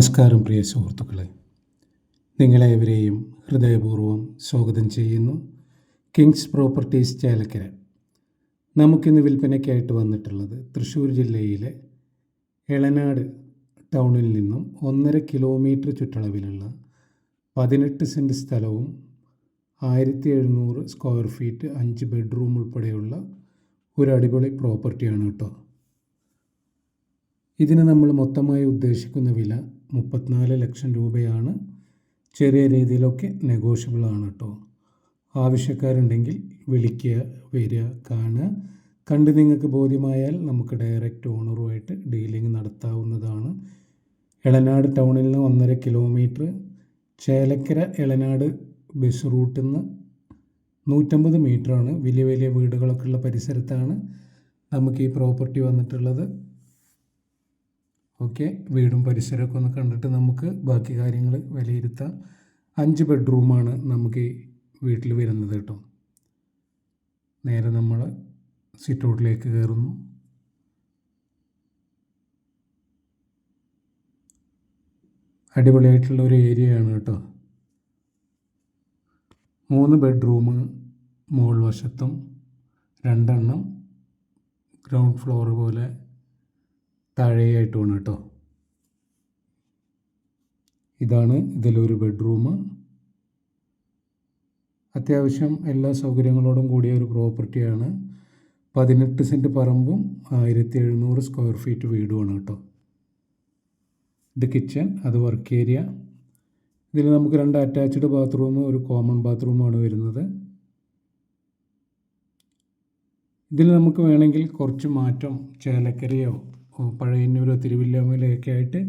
നമസ്കാരം പ്രിയ സുഹൃത്തുക്കളെ. നിങ്ങളേവരെയും ഹൃദയപൂർവം സ്വാഗതം ചെയ്യുന്നു. കിങ്സ് പ്രോപ്പർട്ടീസ് ചേലക്കര നമുക്കിന്ന് വിൽപ്പനയ്ക്കായിട്ട് വന്നിട്ടുള്ളത് തൃശ്ശൂർ ജില്ലയിലെ എളനാട് ടൗണിൽ നിന്നും ഒന്നര കിലോമീറ്റർ ചുറ്റളവിലുള്ള പതിനെട്ട് സെന്റ് സ്ഥലവും ആയിരത്തി എഴുന്നൂറ് സ്ക്വയർ ഫീറ്റ് അഞ്ച് ബെഡ്റൂം ഉൾപ്പെടെയുള്ള ഒരു അടിപൊളി പ്രോപ്പർട്ടിയാണ് കേട്ടോ. ഇതിന് നമ്മൾ മൊത്തമായി ഉദ്ദേശിക്കുന്ന വില മുപ്പത്തിനാല് ലക്ഷം രൂപയാണ്. ചെറിയ രീതിയിലൊക്കെ നെഗോഷ്യബിൾ ആണ് കേട്ടോ ആവശ്യക്കാരുണ്ടെങ്കിൽ വിളിക്കുക വരിക കാണുക. കണ്ട് നിങ്ങൾക്ക് ബോധ്യമായാൽ നമുക്ക് ഡയറക്റ്റ് ഓണറുമായിട്ട് ഡീലിംഗ് നടത്താവുന്നതാണ്. എളനാട് ടൗണിൽ നിന്ന് ഒന്നര കിലോമീറ്റർ ചേലക്കര എളനാട് ബസ് റൂട്ടിൽ നിന്ന് നൂറ്റമ്പത് മീറ്ററാണ് വലിയ വലിയ വീടുകളൊക്കെ ഉള്ള പരിസരത്താണ് നമുക്ക് ഈ പ്രോപ്പർട്ടി വന്നിട്ടുള്ളത്. ഓക്കെ. വീടും പരിസരമൊക്കെ ഒന്ന് കണ്ടിട്ട് നമുക്ക് ബാക്കി കാര്യങ്ങൾ വിലയിരുത്താം. അഞ്ച് ബെഡ്റൂമാണ് നമുക്ക് വീട്ടിൽ വരുന്നത് കേട്ടോ. നേരെ നമ്മൾ സിറ്റൗട്ടിലേക്ക് കയറുന്നു. അടിപൊളിയായിട്ടുള്ള ഒരു ഏരിയയാണ് കേട്ടോ. മൂന്ന് ബെഡ്റൂം മുകൾ വശത്തും രണ്ടെണ്ണം ഗ്രൗണ്ട് ഫ്ലോർ പോലെ താഴെയായിട്ടുമാണ് കേട്ടോ. ഇതാണ് ഇതിലൊരു ബെഡ്റൂം അത്യാവശ്യം എല്ലാ സൗകര്യങ്ങളോടും കൂടിയ ഒരു പ്രോപ്പർട്ടിയാണ് പതിനെട്ട് സെന്റ് പറമ്പും ആയിരത്തി എഴുന്നൂറ് സ്ക്വയർ ഫീറ്റ് വീടുമാണ് കേട്ടോ. ഇത് കിച്ചൺ അത് വർക്ക് ഏരിയ ഇതിൽ നമുക്ക് രണ്ട് അറ്റാച്ച്ഡ് ബാത്റൂം ഒരു കോമൺ ബാത്റൂമാണ് വരുന്നത്. ഇതിൽ നമുക്ക് വേണമെങ്കിൽ കുറച്ച് മാറ്റം ചേലക്കരയോ പഴയന്നൂരോ തിരുവില്ലാമലയൊക്കെ ആയിട്ട്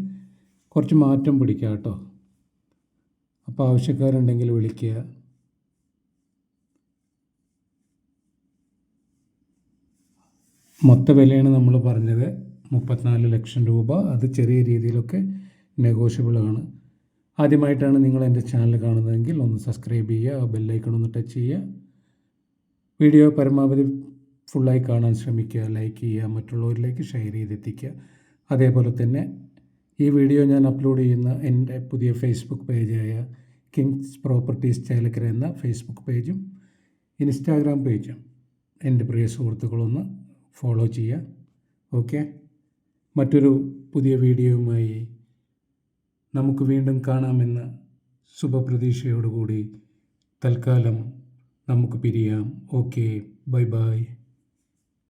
കുറച്ച് മാറ്റം പിടിക്കുക കേട്ടോ. അപ്പോൾ ആവശ്യക്കാരുണ്ടെങ്കിൽ വിളിക്കുക. മൊത്ത വിലയാണ് നമ്മൾ പറഞ്ഞത് മുപ്പത്തിനാല് ലക്ഷം രൂപ. അത് ചെറിയ രീതിയിലൊക്കെ നെഗോഷ്യബിൾ ആണ്. ആദ്യമായിട്ടാണ് നിങ്ങൾ എന്റെ ചാനൽ കാണുന്നതെങ്കിൽ ഒന്ന് സബ്സ്ക്രൈബ് ചെയ്യുക ബെല്ലൈക്കൺ ഒന്ന് ടച്ച് ചെയ്യുക. വീഡിയോ പരമാവധി ഫുള്ളായി കാണാൻ ശ്രമിക്കുക ലൈക്ക് ചെയ്യുക മറ്റുള്ളവരിലേക്ക് ഷെയർ ചെയ്തെത്തിക്കുക. അതേപോലെ തന്നെ ഈ വീഡിയോ ഞാൻ അപ്ലോഡ് ചെയ്യുന്ന എന്റെ പുതിയ ഫേസ്ബുക്ക് പേജായ കിങ്സ് പ്രോപ്പർട്ടീസ് ചേലക്കര എന്ന ഫേസ്ബുക്ക് പേജും ഇൻസ്റ്റാഗ്രാം പേജും എന്റെ പ്രിയ സുഹൃത്തുക്കളൊന്ന് ഫോളോ ചെയ്യുക. ഓക്കെ മറ്റൊരു പുതിയ വീഡിയോയുമായി നമുക്ക് വീണ്ടും കാണാമെന്ന ശുഭപ്രതീക്ഷയോടുകൂടി തൽക്കാലം നമുക്ക് പിരിയാം. Okay bye bye